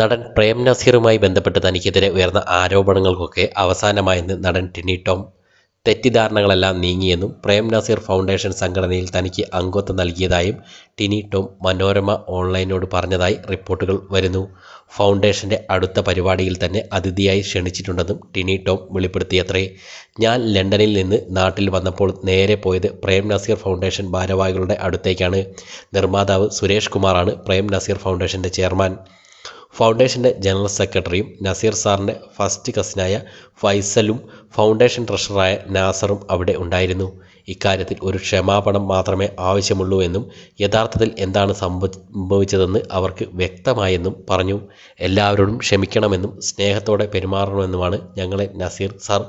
നടൻ പ്രേം നസീറുമായി ബന്ധപ്പെട്ട് തനിക്കെതിരെ ഉയർന്ന ആരോപണങ്ങൾക്കൊക്കെ അവസാനമായെന്ന് നടൻ ടിനി ടോം. തെറ്റിദ്ധാരണകളെല്ലാം നീങ്ങിയെന്നും പ്രേം നസീർ ഫൗണ്ടേഷൻ സംഘടനയിൽ തനിക്ക് അംഗത്വം നൽകിയതായും ടിനി ടോം മനോരമ ഓൺലൈനോട് പറഞ്ഞതായി റിപ്പോർട്ടുകൾ വരുന്നു. ഫൗണ്ടേഷന്റെ അടുത്ത പരിപാടിയിൽ തന്നെ അതിഥിയായി ക്ഷണിച്ചിട്ടുണ്ടെന്നും ടിനി ടോം വെളിപ്പെടുത്തിയത്രേ. ഞാൻ ലണ്ടനിൽ നിന്ന് നാട്ടിൽ വന്നപ്പോൾ നേരെ പോയത് പ്രേം നസീർ ഫൗണ്ടേഷൻ ഭാരവാഹികളുടെ അടുത്തേക്കാണ്. നിർമ്മാതാവ് സുരേഷ് കുമാറാണ് പ്രേം നസീർ ഫൗണ്ടേഷന്റെ ചെയർമാൻ. ഫൗണ്ടേഷന്റെ ജനറൽ സെക്രട്ടറിയും നസീർ സാറിന്റെ ഫസ്റ്റ് കസിനായ ഫൈസലും ഫൗണ്ടേഷൻ ട്രഷററായ നാസറും അവിടെ ഉണ്ടായിരുന്നു. ഇക്കാര്യത്തിൽ ഒരു ക്ഷമാപണം മാത്രമേ ആവശ്യമുള്ളൂ എന്നും യഥാർത്ഥത്തിൽ എന്താണ് സംഭവിച്ചതെന്ന് അവർക്ക് വ്യക്തമായെന്നും പറഞ്ഞു. എല്ലാവരോടും ക്ഷമിക്കണമെന്നും സ്നേഹത്തോടെ പെരുമാറണമെന്നുമാണ് ഞങ്ങളെ നസീർ സാർ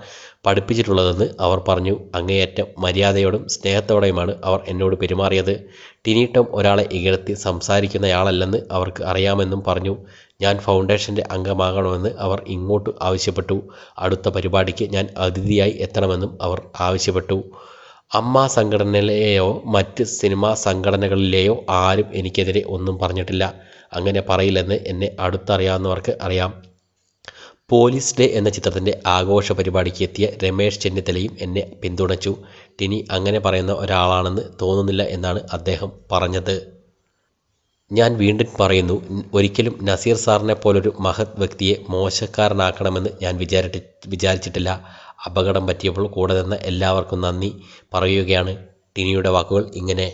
പഠിപ്പിച്ചിട്ടുള്ളതെന്ന് അവർ പറഞ്ഞു. അങ്ങേയറ്റം മര്യാദയോടും സ്നേഹത്തോടെയുമാണ് അവർ എന്നോട് പെരുമാറിയത്. ടിനീട്ടം ഒരാളെ ഇകഴ്ത്തി സംസാരിക്കുന്നയാളല്ലെന്ന് അവർക്ക് അറിയാമെന്നും പറഞ്ഞു. ഞാൻ ഫൗണ്ടേഷന്റെ അംഗമാകണമെന്ന് അവർ ഇങ്ങോട്ട് ആവശ്യപ്പെട്ടു. അടുത്ത പരിപാടിക്ക് ഞാൻ അതിഥിയായി എത്തണമെന്നും അവർ ആവശ്യപ്പെട്ടു. അമ്മ സംഘടനയിലെയോ മറ്റ് സിനിമാ സംഘടനകളിലെയോ ആരും എനിക്കെതിരെ ഒന്നും പറഞ്ഞിട്ടില്ല. അങ്ങനെ പറയില്ലെന്ന് എന്നെ അടുത്തറിയാവുന്നവർക്ക് അറിയാം. പോലീസ് ഡേ എന്ന ചിത്രത്തിന്റെ ആഘോഷ പരിപാടിക്ക് എത്തിയ രമേശ് ചെന്നിത്തലയും എന്നെ പിന്തുണച്ചു. ടിനി അങ്ങനെ പറയുന്ന ഒരാളാണെന്ന് തോന്നുന്നില്ല എന്നാണ് അദ്ദേഹം പറഞ്ഞത്. ഞാൻ വീണ്ടും പറയുന്നു ഒരിക്കലും നസീർ സാറിനെ പോലൊരു മഹത് വ്യക്തിയെ മോശക്കാരനാക്കണമെന്ന് ഞാൻ വിചാരിട്ടി വിചാരിച്ചിട്ടില്ല. അപകടം പറ്റിയപ്പോൾ കൂടെ നിന്ന് എല്ലാവർക്കും നന്ദി പറയുകയാണ്. ടിനിയുടെ വാക്കുകൾ ഇങ്ങനെ